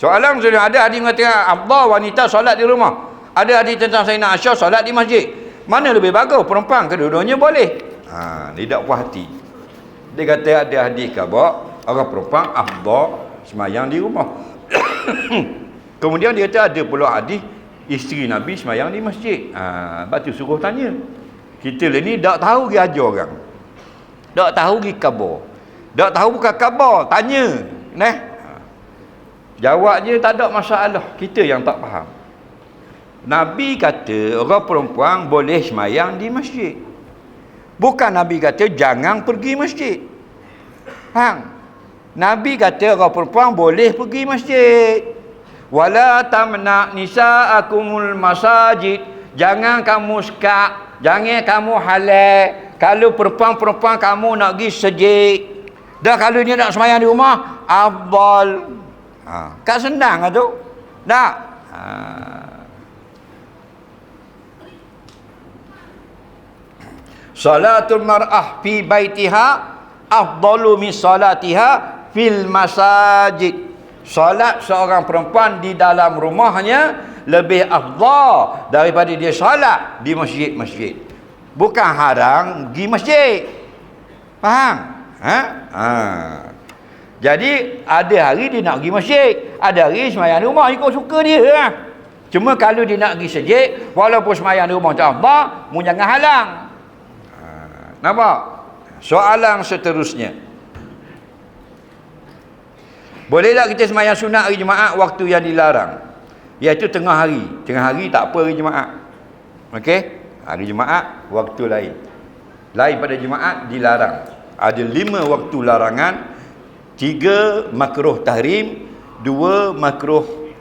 Soalan sudah ada hadis mengatakan afdal wanita solat di rumah. Ada hadis tentang Sayyidina Aisyah solat di masjid. Mana lebih bagus perempuan kedua-duanya boleh. Ha, ni tak puas hati. Dia kata ada hadis khabar orang perempuan afdal semayang di rumah. Kemudian dia kata ada pula hadis isteri Nabi semayang di masjid. Ha, batu suruh tanya. Kita lah ni tak tahu dia ajar orang. Tak tahu dia khabar. Tak tahu bukan khabar, tanya. Nah. Jawab je tak ada masalah. Kita yang tak faham. Nabi kata orang perempuan boleh semayang di masjid. Bukan Nabi kata jangan pergi masjid. Faham? Nabi kata orang perempuan boleh pergi masjid. Wala tamna nisa'akumul masajid. Jangan kamu sekak. Jangan kamu halal. Kalau perempuan-perempuan kamu nak pergi sejid. Dah kalau dia nak semayang di rumah. Afdal. Ha. Kan senang lah tu. Tak? Ha. Salatul mar'ah fi baitiha afdalu min salatiha fil masajid. Salat seorang perempuan di dalam rumahnya lebih afdal daripada dia salat di masjid-masjid. Bukan haram pergi masjid. Faham? Ha? Ha. Jadi ada hari dia nak pergi masjid, ada hari semayang di rumah ikut suka dia lah. Cuma kalau dia nak pergi masjid, walaupun semayang di rumah tak apa, mu jangan halang. Ha, nampak? Soalan seterusnya. Boleh tak kita semayang sunat hari Jumaat waktu yang dilarang? Iaitu tengah hari. Tengah hari tak apa hari Jumaat. Okey? Hari Jumaat waktu lain. Lain pada Jumaat dilarang. Ada lima waktu larangan tiga makruh tahrim. Dua makruh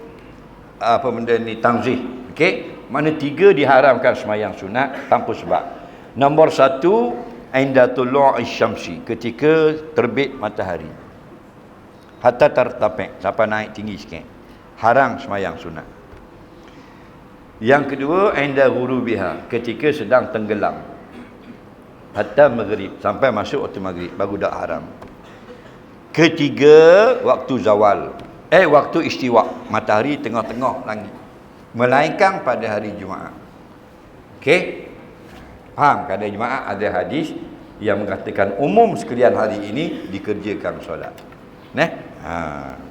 apa benda ni tanzih. Okey mana tiga diharamkan semayang sunat tanpa sebab. Nombor satu indatul syamsi ketika terbit matahari. Hatta tertapek sampai naik tinggi sikit. Haram semayang sunat. Yang kedua inda ghurubiha ketika sedang tenggelam. Hatta maghrib sampai masuk waktu maghrib baru dak haram Ketiga, waktu zawal. Eh, waktu istiwa. Matahari tengah-tengah langit. Melainkan pada hari Jumaat. Okey? Faham? Pada Jumaat ada hadis yang mengatakan umum sekalian hari ini dikerjakan solat. Neh? Ha.